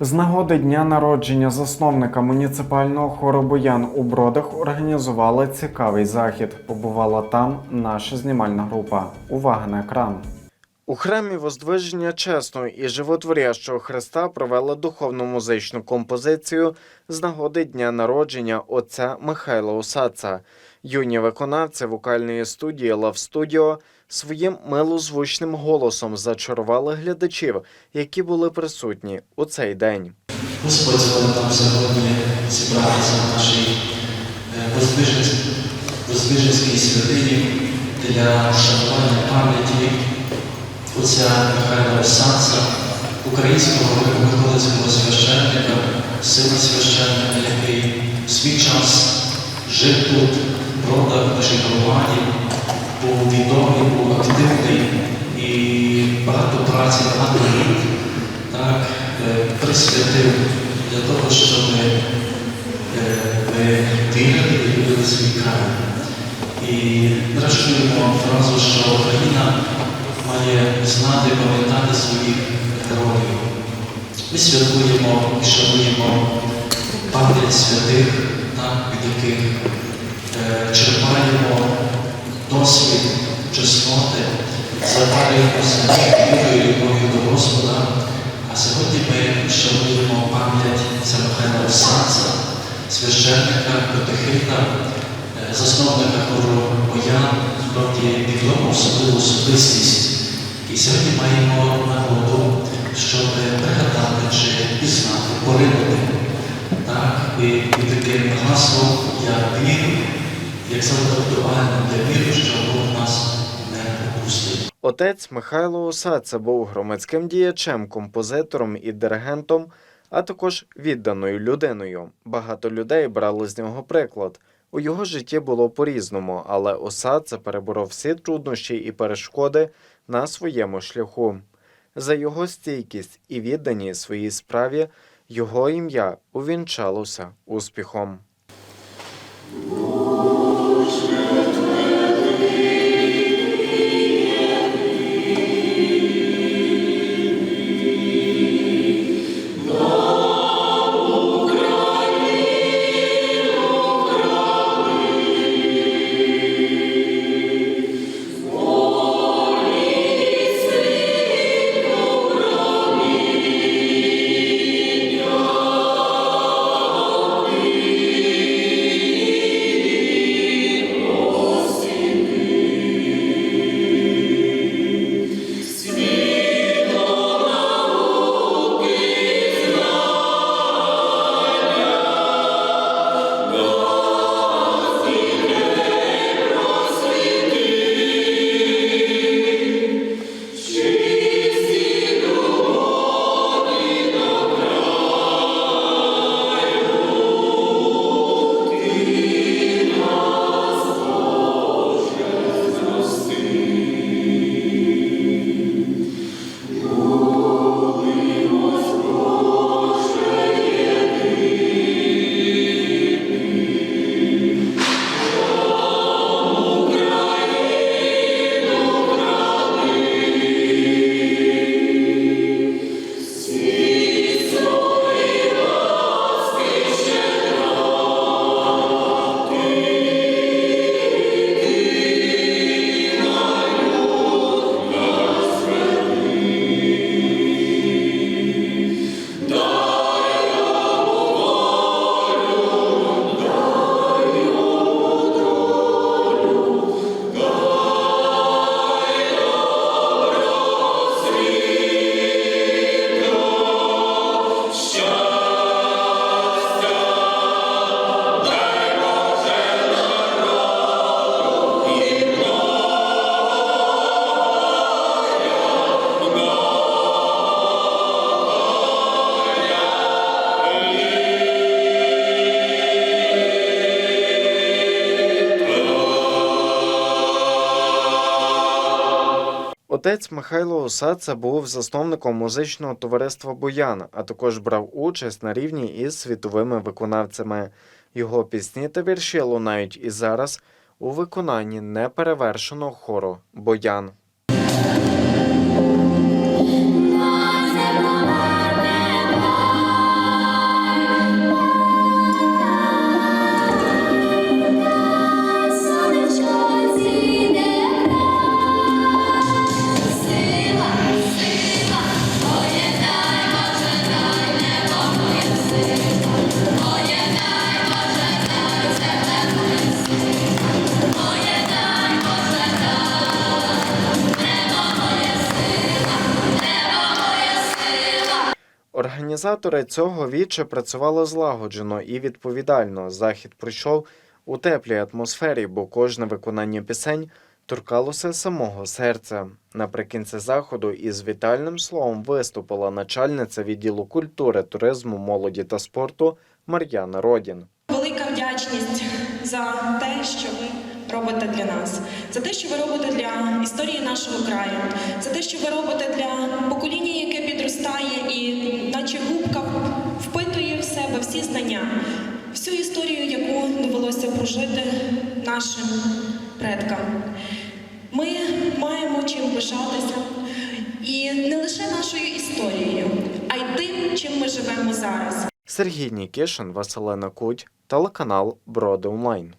З нагоди дня народження засновника муніципального хору Боян у Бродах організували цікавий захід. Побувала там наша знімальна група. Увага на екран. У храмі Воздвиження чесного і животворящого Христа провели духовну музичну композицію з нагоди дня народження отця Михайла Осадца. Юні виконавці вокальної студії Love Studio своїм милозвучним голосом зачарували глядачів, які були присутні у цей день. Господь дозволив нам сьогодні зібратися в нашій е, Воздвиженській- Воздвиженській святині для вшанування пам'яті отця Михайла Осадця, українського миколицького священника, сина священника, який в свій час жив тут, в Бродах, в нашій громаді, був відомий, був активний і багато праці, багато літ так, е, присвятив для того, щоб е, ми вірили і любили свій край. І зрештуємо фразу, що Україна має знати, пам'ятати своїх героїв. Ми святкуємо і шануємо пам'ять святих, від яких е, черпаємо чесноти, запалюємося вірою і любов'ю до Господа. А сьогодні ми шануємо пам'ять Михайла Осадця, священника, катехита, е, засновника хору Боян, справді відому особливу особистість. І сьогодні маємо нагоду, щоб пригадати чи пізнати, поринути. Так, і, і таким гаслом я вірю, як завжди актуально, я вірю, що Бог нас. Отець Михайло Осадце був громадським діячем, композитором і диригентом, а також відданою людиною. Багато людей брали з нього приклад. У його житті було по-різному, але Осадце переборов всі труднощі і перешкоди на своєму шляху. За його стійкість і відданість своїй справі його ім'я увінчалося успіхом. Отець Михайло Осадця був засновником музичного товариства Боян, а також брав участь на рівні із світовими виконавцями. Його пісні та вірші лунають і зараз у виконанні неперевершеного хору Боян. Організатори цього віче працювали злагоджено і відповідально. Захід пройшов у теплій атмосфері, бо кожне виконання пісень торкалося самого серця. Наприкінці заходу із вітальним словом виступила начальниця відділу культури, туризму, молоді та спорту Мар'яна Родін. Велика вдячність за те, що ви робите для нас, за те, що ви робите для історії нашого краю, за те, що ви робите для покоління, яке підростає і, всі знання, всю історію, яку довелося прожити нашим предкам. Ми маємо чим пишатися. І не лише нашою історією, а й тим, чим ми живемо зараз. Сергій Нікішин, Василена Куть, телеканал Броди Онлайн.